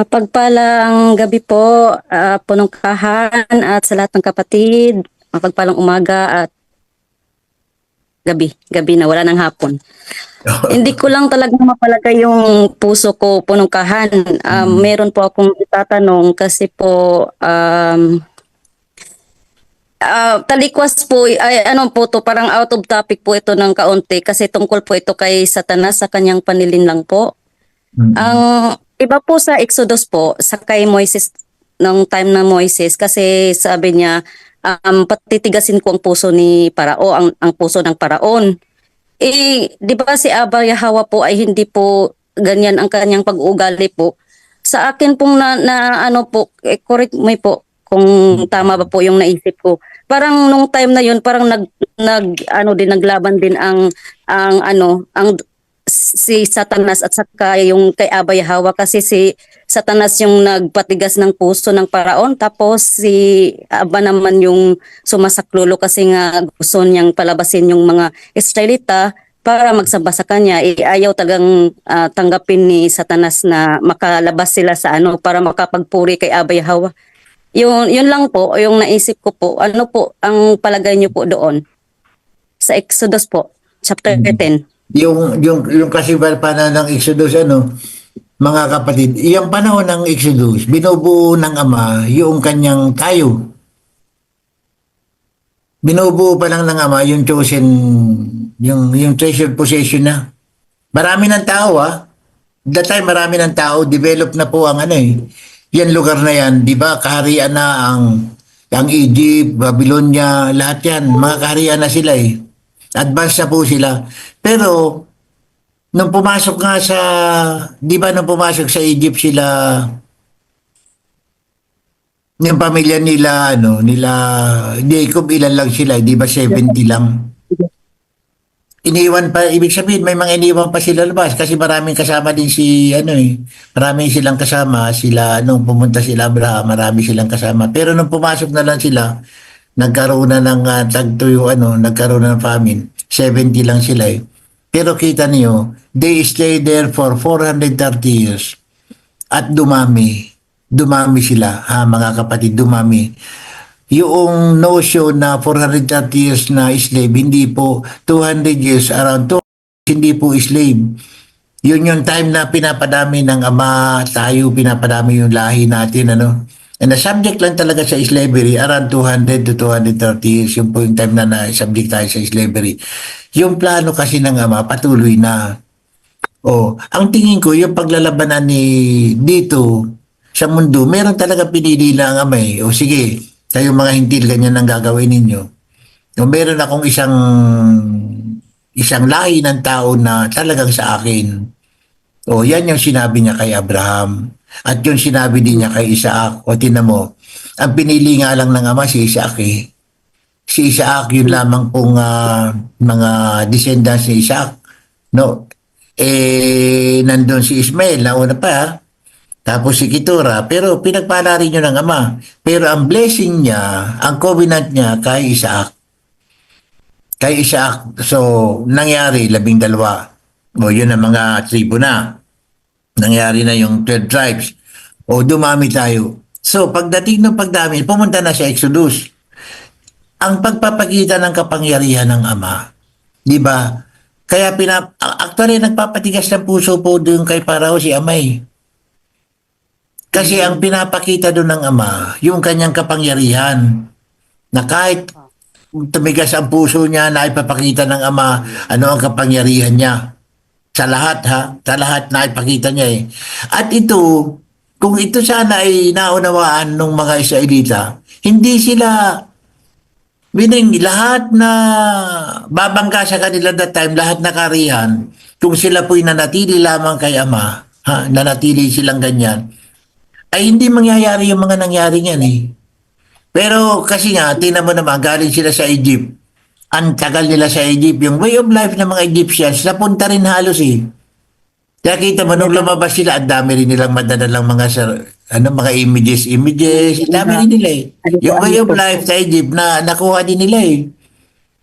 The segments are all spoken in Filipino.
Mapagpalang gabi po, ah, punong kahan at sa lahat ng kapatid. Mapagpalang umaga at gabi. Gabi na, wala ng hapon. Hindi ko lang talaga mapalagay yung puso ko punong kahan. Ah, Meron po akong itatanong kasi po um, ah, talikwas po, ay ano po to, parang out of topic po ito ng kaunti kasi tungkol po ito kay Satanas sa kanyang panilin lang po. Ang iba po sa Exodus po, sa kay Moises, nung time na Moises, kasi sabi niya, um, patitigasin ko ang puso ni Parao, ang, ang puso ng Paraon. Eh, di ba si Abba Yahawa po ay hindi po ganyan ang kanyang pag-uugali po. Sa akin pong na, na ano po, eh, correct mo po kung tama ba po yung naisip ko. Parang nung time na yun, parang nag, nag ano din, naglaban din ang, ang ano, ang si Satanas at saka yung kay Abba Yahawa kasi si Satanas yung nagpatigas ng puso ng paraon tapos si Abba naman yung sumasaklulo kasi nga gusto niyang palabasin yung mga Israelita para magsamba sa kanya eh, ayaw talagang ah, tanggapin ni Satanas na makalabas sila sa ano para makapagpuri kay Abba Yahawa. Yun, yun lang po, yung naisip ko po. Ano po ang palagay niyo po doon? Sa Exodus po, chapter 10. Yung yung yung kasi panahon ng Exodus ano mga kapatid yung panahon ng Exodus binubuo ng ama yung kanyang tayo. Binubuo pa lang ng ama yung chosen yung yung treasured possession na. Marami ng tao ah. That time marami ng tao develop na po ang ano eh yan lugar na yan di ba? Kaharian na ang ang Egypt, Babylonia, lahat yan, mga kaharian na sila eh. Advance na po sila. Pero, nung pumasok nga sa, di ba nung pumasok sa Egypt sila, yung pamilya nila, ano, nila, Jacob, ilan lang sila, di ba 70 lang. Iniwan pa, ibig sabihin, may mga iniwan pa sila labas kasi maraming kasama din si, ano eh, marami silang kasama, sila, nung pumunta sila Abraham, marami silang kasama. Pero nung pumasok na lang sila, nagkaroon na ng uh, tagto yung ano, nagkaroon na ng famine. 70 lang sila eh. Pero kita niyo, they stayed there for 430 years. At dumami. Dumami sila, ha, mga kapatid, dumami. Yung notion na 430 years na slave, hindi po 200 years, around 200 hindi po slave. Yun yung time na pinapadami ng ama, tayo pinapadami yung lahi natin, ano. And the subject lang talaga sa slavery, around 200 to 230 years, yung po yung time na na-subject tayo sa slavery. Yung plano kasi ng ama, patuloy na. Oh, ang tingin ko, yung paglalabanan ni dito sa mundo, meron talaga pinili na ang ama eh. O sige, kayong mga hintil, ganyan ang gagawin ninyo. O meron akong isang isang lahi ng tao na talagang sa akin. O yan yung sinabi niya kay Abraham. At yung sinabi din niya kay Isaac. O tinan mo, ang pinili nga lang ng ama si Isaac eh. Si Isaac yun lamang pong ah, mga descendants ni Isaac. No? Eh, nandun si Ismael, nauna pa ha. Tapos si Kitura, pero pinagpala rin yun ng ama. Pero ang blessing niya, ang covenant niya kay Isaac. Kay Isaac, so nangyari, labing dalawa. O yun ang mga tribo na. Nangyari na yung 12 tribes. O dumami tayo. So pagdating ng pagdami, pumunta na sa Exodus. Ang pagpapakita ng kapangyarihan ng ama, di ba? Kaya pinap actually nagpapatigas ng puso po doon kay Parao si Amay. Kasi ang pinapakita doon ng ama, yung kanyang kapangyarihan, na kahit tumigas ang puso niya, na ipapakita ng ama, ano ang kapangyarihan niya. Sa lahat ha, sa lahat na ipakita niya eh. At ito, kung ito sana ay naunawaan ng mga Israelita, hindi sila Meaning, lahat na babangga sa kanila that time, lahat na karihan, kung sila po'y nanatili lamang kay Ama, ha, nanatili silang ganyan, ay hindi mangyayari yung mga nangyari niyan eh. Pero kasi nga, tingnan mo naman, galing sila sa Egypt. Ang tagal nila sa Egypt. Yung way of life ng mga Egyptians, napunta rin halos eh. Kaya kita mo, nung lumabas sila, ang dami rin nilang madadalang mga sar- ano, mga images, images, ang dami rin nila eh. Yung way of life sa Egypt na nakuha din nila eh.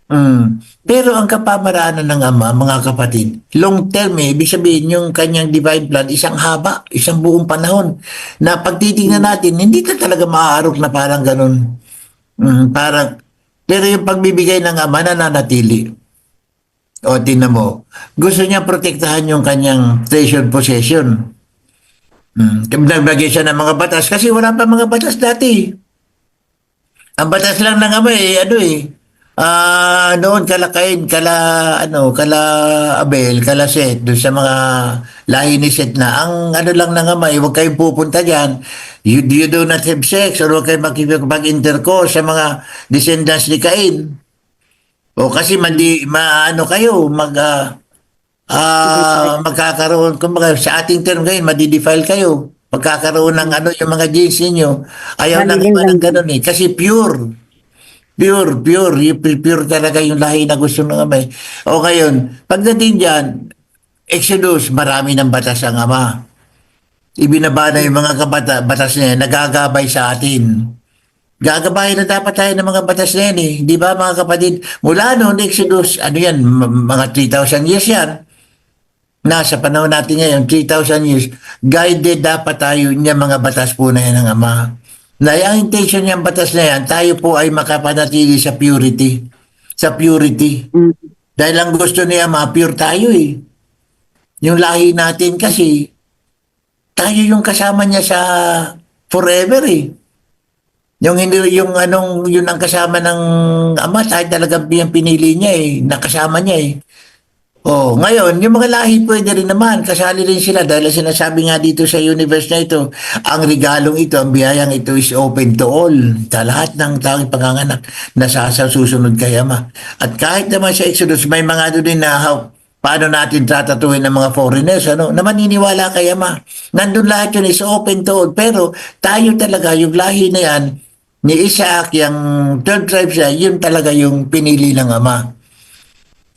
Mm. Pero ang kapamaraanan ng ama, mga kapatid, long term eh, ibig sabihin yung kanyang divine plan, isang haba, isang buong panahon, na pagtitingnan natin, hindi ka talaga maaarok na parang ganun. Mm, parang, pero yung pagbibigay ng ama, nananatili. O, tinan mo, gusto niya protektahan yung kanyang treasured possession. Mm, nagbagay siya ng mga batas kasi wala pa mga batas dati. Ang batas lang ng ama eh, ano eh, ah noon kala Cain, kala, ano, kala Abel, kala Seth, doon sa mga lahi ni Seth na, ang ano lang ng ama eh, huwag kayong pupunta dyan, you, you do not have sex, or huwag kayong makipag-intercourse sa mga descendants ni Cain. O kasi mandi, maano kayo, mag, ah, ah, magkakaroon, kumbaga sa ating term ngayon, madidefile kayo. Pagkakaroon ng ano yung mga genes ninyo. Ayaw na ng ganun eh. Kasi pure. Pure, pure. Pure, talaga yung lahi na gusto ng amay. O ngayon, pagdating dyan, Exodus, marami ng batas ang ama. Ibinaba na yung mga kabata, batas na yan, nagagabay sa atin. Gagabayan na dapat tayo ng mga batas na yan eh. Di ba mga kapatid? Mula noon, Exodus, ano yan, mga 3,000 years yan. Nasa panahon natin ngayon, 3,000 years, guided dapat tayo niya mga batas po na yan ng Ama. Na ang intention niyang batas na yan, tayo po ay makapanatili sa purity. Sa purity. Mm. Dahil ang gusto niya, Ama, pure tayo eh. Yung lahi natin kasi, tayo yung kasama niya sa forever eh. Yung hindi yung anong yun ang kasama ng ama tayo talaga yung pinili niya eh, nakasama niya eh. Oh, ngayon, yung mga lahi pwede rin naman, kasali rin sila dahil sinasabi nga dito sa universe na ito, ang regalong ito, ang biyayang ito is open to all. Sa lahat ng taong panganganak na sa sa susunod kay Ama. At kahit naman sa Exodus, may mga doon din na how, paano natin tatatuhin ng mga foreigners, ano, na maniniwala kay Ama. Nandun lahat yun is open to all. Pero tayo talaga, yung lahi na yan, ni Isaac, yung 12 tribes niya, yun talaga yung pinili ng Ama.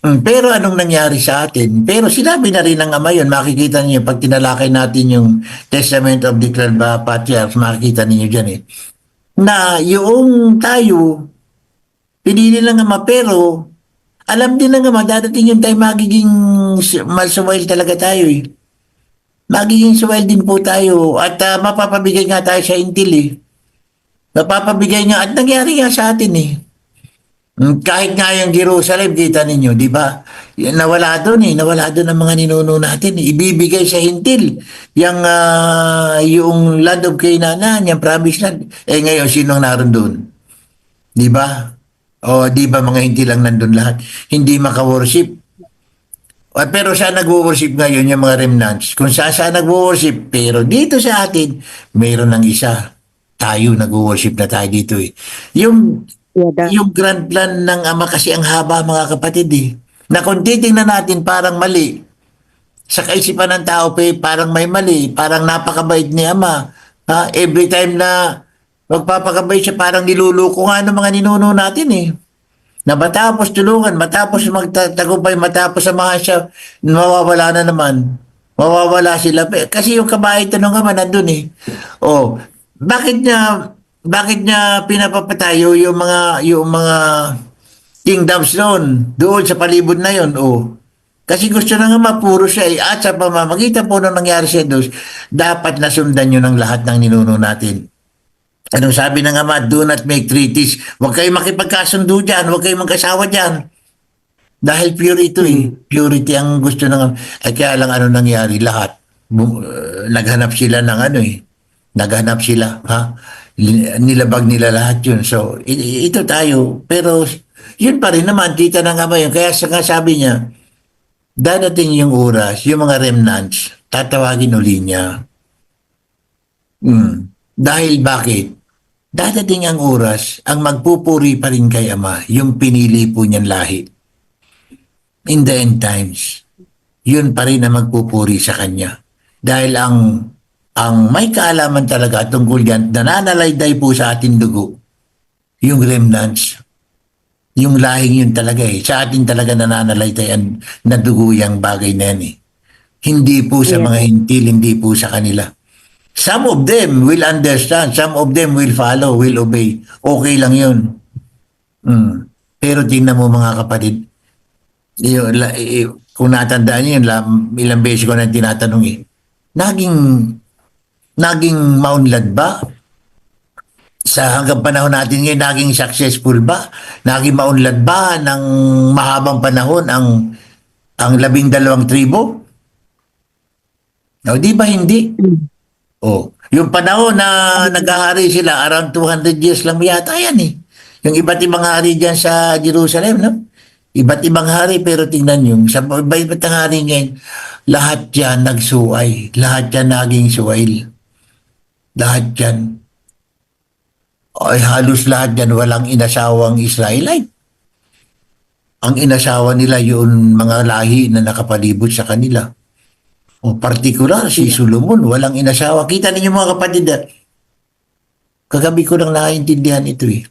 Mm, pero anong nangyari sa atin? Pero sinabi na rin ng ama yun, makikita niyo pag tinalakay natin yung Testament of Twelve uh, Patriarchs, makikita niyo dyan eh. Na yung tayo, pinili ng ama pero alam din ng ama, dadating yung tayo magiging malsuwail talaga tayo eh. Magiging suwail din po tayo at ah, mapapabigay nga tayo sa intil eh. Mapapabigay nga at nangyari nga sa atin eh. Mm, Kahit nga yung Jerusalem, kita ninyo, di ba? Nawala doon eh, nawala doon ang mga ninuno natin. eh. Ibibigay sa hintil yung, ah, yung land of Canaan, yung promised land. Eh ngayon, sino ang naroon doon? Di ba? O di ba mga hintil lang nandun lahat? Hindi maka-worship. Ah, Pero saan nag-worship ngayon yung mga remnants? Kung saan saan nag-worship, pero dito sa atin, mayroon ng isa. Tayo nag-worship na tayo dito eh. Yung Yada. yung grand plan ng ama kasi ang haba mga kapatid eh. Na kung titingnan natin parang mali. Sa kaisipan ng tao pa parang may mali. Parang napakabait ni ama. Ha? Every time na magpapakabait siya parang niluluko nga ng mga ninuno natin eh. Na matapos tulungan, matapos magtatagumpay, matapos samahan siya, mawawala na naman. Mawawala sila. Kasi yung kabait ng ama nandun eh. Oh, bakit niya bakit niya pinapapatayo yung mga yung mga kingdoms noon doon sa palibot na yon oh kasi gusto na nga mapuro siya eh. at sa pamamagitan po nung nangyari sa dos dapat nasundan yun ng lahat ng ninuno natin anong sabi ng ama do not make treaties huwag kayo makipagkasundo dyan huwag kayo magkasawa dyan dahil pure ito eh. Purity ang gusto ng... Ay kaya lang ano nangyari lahat. Uh, naghanap sila ng ano eh. Naghanap sila. Ha? Nilabag nila lahat yun. So, ito tayo. Pero, yun pa rin naman. Kita ng ama yun. Kaya nga sabi niya, dadating yung oras, yung mga remnants, tatawagin uli niya. Hmm. Dahil bakit? Dadating ang oras, ang magpupuri pa rin kay Ama, yung pinili po niyan lahi in the end times, yun pa rin ang magpupuri sa kanya. Dahil ang ang may kaalaman talaga tungkol yan, nananalayday po sa ating dugo, yung remnants. Yung lahing yun talaga eh. Sa atin talaga nananalayday ang nadugo yung bagay na yan eh. Hindi po sa Yeah. mga hintil, hindi po sa kanila. Some of them will understand, some of them will follow, will obey. Okay lang yun. Mm. Pero tingnan mo mga kapatid, yung, la, kung natandaan niyo yun, la, ilang beses ko na tinatanong eh, naging, naging maunlad ba? Sa hanggang panahon natin ngayon, naging successful ba? Naging maunlad ba ng mahabang panahon ang ang labing dalawang tribo? O, di ba hindi? Oh, yung panahon na naghahari sila, around 200 years lang yata yan eh. Yung iba't ibang hari dyan sa Jerusalem, no? Iba't ibang hari, pero tingnan yung sa iba't ibang hari ngayon, lahat yan nagsuway. Lahat yan naging suwail. Lahat yan. Ay, halos lahat yan walang inasawang Israelite. Ang inasawa nila yung mga lahi na nakapalibot sa kanila. O partikular, si Solomon, walang inasawa. Kita ninyo mga kapatid, ah, kagabi ko lang nakaintindihan ito eh.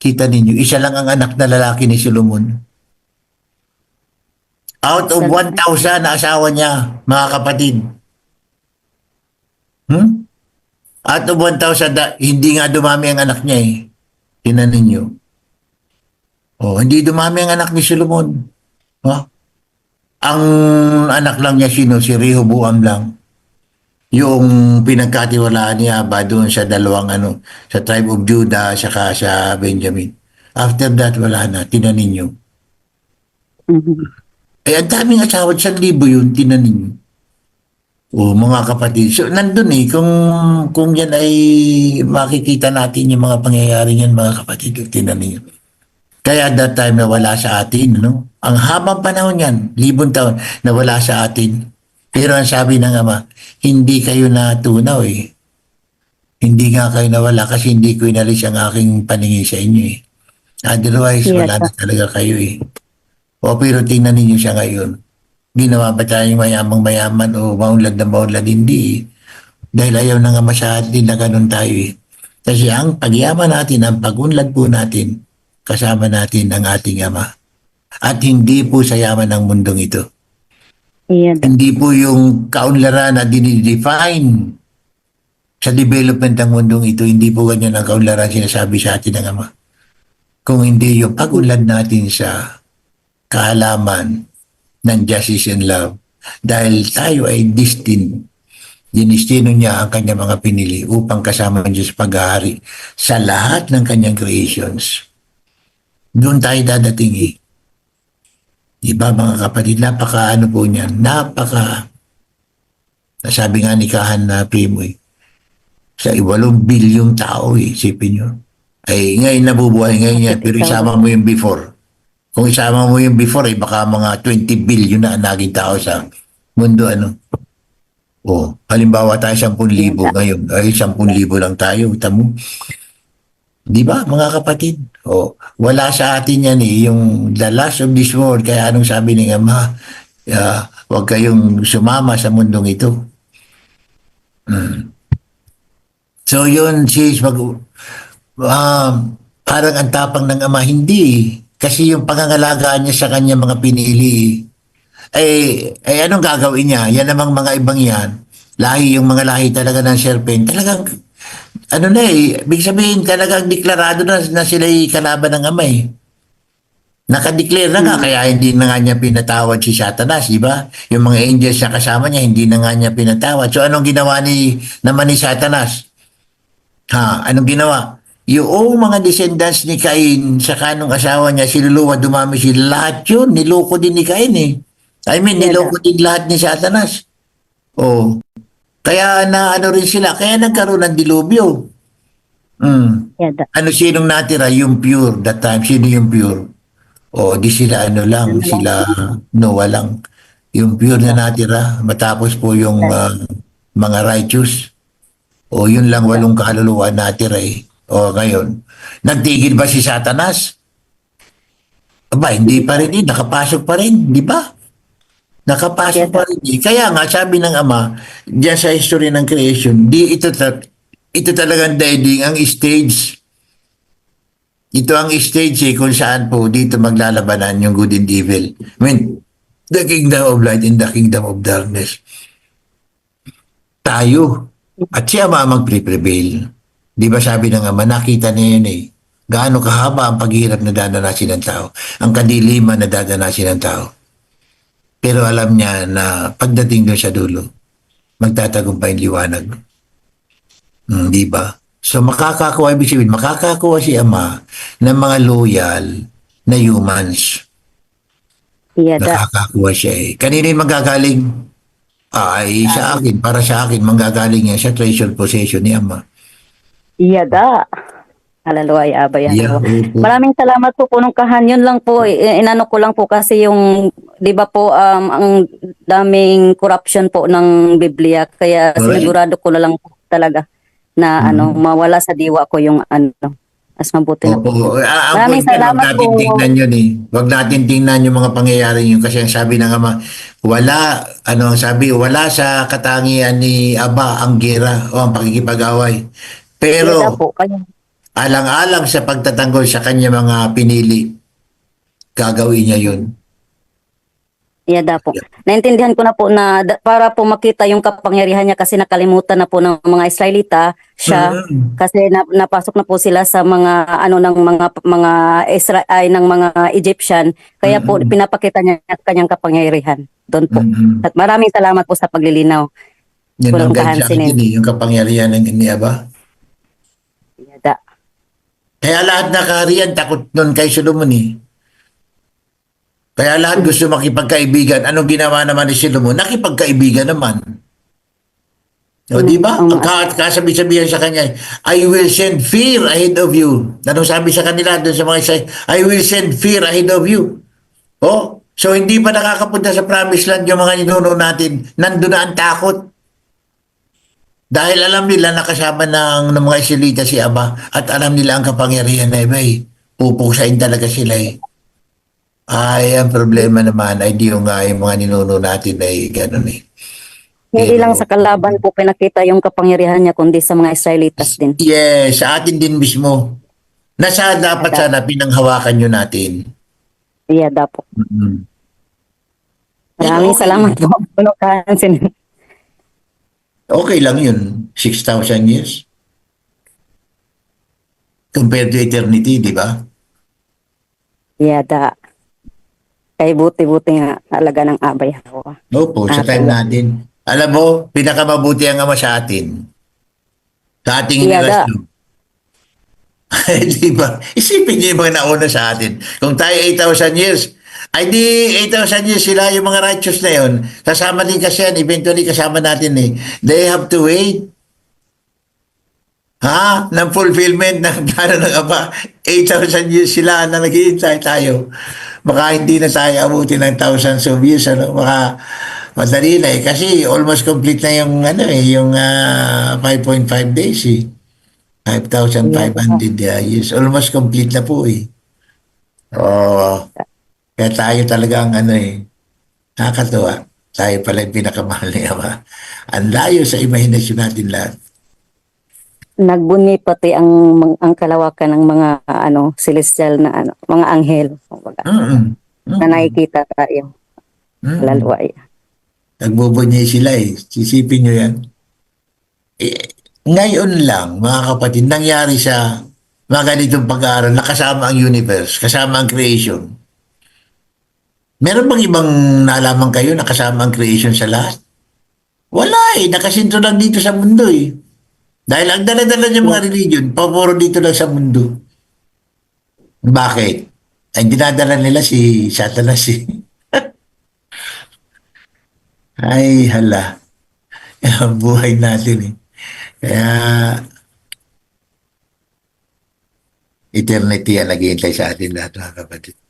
Kita ninyo, isa lang ang anak na lalaki ni Solomon. Out of 1,000 na asawa niya, mga kapatid. Hmm? Of 1,000, da- hindi nga dumami ang anak niya eh. Tinan ninyo. Oh, hindi dumami ang anak ni Solomon. Ha? Ang anak lang niya sino? Si Rehoboam lang. Yung pinagkatiwalaan niya ba doon sa dalawang ano, sa tribe of Judah saka sa Benjamin. After that, wala na. Tinan ninyo. Mhm. Eh, ang daming asawa. Sa libo yun, tinan ninyo. O, mga kapatid. So, nandun eh. Kung, kung yan ay makikita natin yung mga pangyayari niyan, mga kapatid. Tinan ninyo. Kaya that time nawala sa atin, no? Ang habang panahon yan, libon taon, nawala sa atin. Pero ang sabi ng Ama, hindi kayo natunaw eh. Hindi nga kayo nawala kasi hindi ko inalis ang aking paningin sa inyo eh. Otherwise, Yes, wala na talaga kayo eh. O pero tingnan ninyo siya ngayon. Ginawa ba tayong mayamang mayaman o maunlad na maunlad? Hindi. Dahil ayaw na nga atin na ganun tayo eh. Kasi ang pagyaman natin, ang pagunlad po natin, kasama natin ang ating Ama. At hindi po sa yaman ng mundong ito. Ayan. Hindi po yung kaunlaran na dinidefine sa development ng mundong ito. Hindi po ganyan ang kaunlaran sinasabi sa atin ng Ama. Kung hindi yung pagunlad natin sa kaalaman ng justice and love. Dahil tayo ay destined. Dinistino niya ang kanyang mga pinili upang kasama ang Diyos paghahari sa lahat ng kanyang creations. Doon tayo dadating eh. Diba mga kapatid, napaka ano po niyan, napaka, nasabi nga ni Kahan na Primo eh, sa iwalong bilyong tao eh, isipin nyo. Ay ngayon nabubuhay ngayon yan, pero isama mo yung before. Kung isama mo yung before, eh, baka mga 20 billion na naging tao sa mundo, ano. O, halimbawa tayo 10,000 ngayon, ay 10,000 lang tayo, tamo. Di ba, mga kapatid? O, wala sa atin yan eh, yung the last of this world. Kaya anong sabi ni Ama, uh, huwag kayong sumama sa mundong ito. Hmm. So yun, sis, mag, um, parang ang tapang ng Ama, hindi. Kasi yung pangangalagaan niya sa kanya mga pinili, eh, eh anong gagawin niya? Yan namang mga ibang yan. Lahi, yung mga lahi talaga ng serpent, talagang ano na eh, ibig sabihin talagang deklarado na, na sila kalaban ng ama eh. Nakadeclare na nga, kaya hindi na nga niya pinatawad si Satanas, di ba? Yung mga angels na kasama niya, hindi na nga niya pinatawad. So anong ginawa ni, naman ni Satanas? Ha, anong ginawa? Yung mga descendants ni Cain sa kanong asawa niya, siluluwa, dumami sila, lahat yun, niloko din ni Cain eh. I mean, niloko din lahat ni Satanas. Oh. Kaya na ano rin sila, kaya nagkaroon ng dilubyo. Mm. Ano sinong natira? Yung pure that time. Sino yung pure? O di sila ano lang, sila Noah lang. Yung pure na natira, matapos po yung ah, mga righteous. O yun lang walong kaluluwa natira eh. O ngayon, nagtigil ba si Satanas? Aba, hindi pa rin eh. Nakapasok pa rin, di ba? Nakapasok pa rin eh. Kaya nga, sabi ng Ama, diyan sa history ng creation, di ito, ta- ito talagang daigdig ang stage. Ito ang stage eh, kung saan po dito maglalabanan yung good and evil. I mean, the kingdom of light and the kingdom of darkness. Tayo. At si Ama ang magpre-prevail. Di ba sabi ng Ama, nakita niya yun eh. gaano kahaba ang paghihirap na dadanasin ng tao, ang kadiliman na dadanasin ng tao. Pero alam niya na pagdating doon sa dulo, magtatagumpay liwanag. Hmm, di ba? So makakakuha, ibig sabihin, makakakuha si Ama ng mga loyal na humans. Yada. Nakakakuha siya eh. Kanino yung magagaling? Ay, sa akin, para sa akin, manggagaling yan sa treasure possession ni Ama. Yada. Halaluay, abay. Yeah, opo. Maraming salamat po punong kahan. Yun lang po, i- inano ko lang po kasi yung, di ba po, um, ang daming corruption po ng Biblia. Kaya Correct. sinigurado ko na lang po talaga na ano, mawala sa diwa ko yung ano, mas mabuti na po. Opo. Ah, ang Maraming point salamat Huwag natin po. tingnan yun eh. Huwag natin tingnan yung mga pangyayari yun. Kasi ang sabi ng ama, wala, ano ang sabi, wala sa katangian ni Aba ang gera o ang pakikipag-away. Pero po, alang-alang sa pagtatanggol sa kanya mga pinili, gagawin niya yun. yada po. Naintindihan ko na po na para po makita yung kapangyarihan niya kasi nakalimutan na po ng mga Israelita siya Mm. kasi na, napasok na po sila sa mga ano ng mga mga Isra ay ng mga Egyptian kaya po Mm-mm. pinapakita niya ang kanyang kapangyarihan doon po. Mm. At maraming salamat po sa paglilinaw. Yun ang eh, yung kapangyarihan ng ni Aba. Yada. Kaya lahat na kaharian takot nun kay Solomon eh. Kaya lahat gusto makipagkaibigan. Anong ginawa naman ni Solomon? Nakipagkaibigan naman. O, di ba? Ang ka- kasabi-sabihan sa kanya, I will send fear ahead of you. Anong sabi sa kanila doon sa mga isa? I will send fear ahead of you. Oh, so hindi pa nakakapunta sa promised land yung mga ninuno natin. Nandun na ang takot. Dahil alam nila nakasama ng, ng mga Israelita si Aba at alam nila ang kapangyarihan na iba eh. Pupusain talaga sila eh. Ay, ang problema naman ay di yung, nga yung mga ninuno natin ay gano'n eh. Hindi lang sa kalaban po pinakita yung kapangyarihan niya kundi sa mga Israelitas din. Yes, sa atin din mismo. Nasa dapat sana pinanghawakan nyo natin. Yada po. Mm. Maraming okay. salamat po. Puno kahansin. Okay lang yun. 6,000 years. Compared to eternity, di ba? Yada. Kay buti-buti nga talaga ng abay ako. Opo, sa Ah, time natin. Alam mo, pinakamabuti ang ama sa atin. Sa ating Yada. inilasyon. di ba? Isipin niyo yung mga nauna sa atin. Kung tayo 8,000 years, ay di 8,000 years sila yung mga righteous na yun. Kasama din kasi yan. Eventually kasama natin eh. They have to wait. Ha? Ng fulfillment ng plano ng Ama. 8,000 years sila na naghihintay tayo. Baka hindi na tayo abutin ng thousands of years. Ano? Baka madali na eh. Kasi almost complete na yung, ano eh, yung ah, 5.5 days eh. 5,500 uh, years. Almost complete na po eh. Oo. Kaya tayo talaga ang ano eh. Nakakatuwa. Tayo pala yung pinakamahal ni Ama. Ang layo sa imahinasyon natin lahat. Nagbunyi pati ang ang kalawakan ng mga ano celestial na ano, mga anghel. Kumbaga, Mm-mm. Mm-mm. na nakikita tayo. Mm-mm. Laluay. Nagbubunyi sila eh. Sisipin nyo yan. Eh, ngayon lang, mga kapatid, nangyari sa mga ganitong pag-aaral na kasama ang universe, kasama ang creation. Meron bang ibang nalaman kayo na kasama ang creation sa lahat? Wala eh. Nakasinto lang dito sa mundo eh. Dahil ang dala-dala ng mga religion, paboro dito lang sa mundo. Bakit? Ang dinadala nila si Satanas eh. Ay, hala. Ang buhay natin eh. Kaya, eternity ang naghihintay sa atin lahat mga kapatid.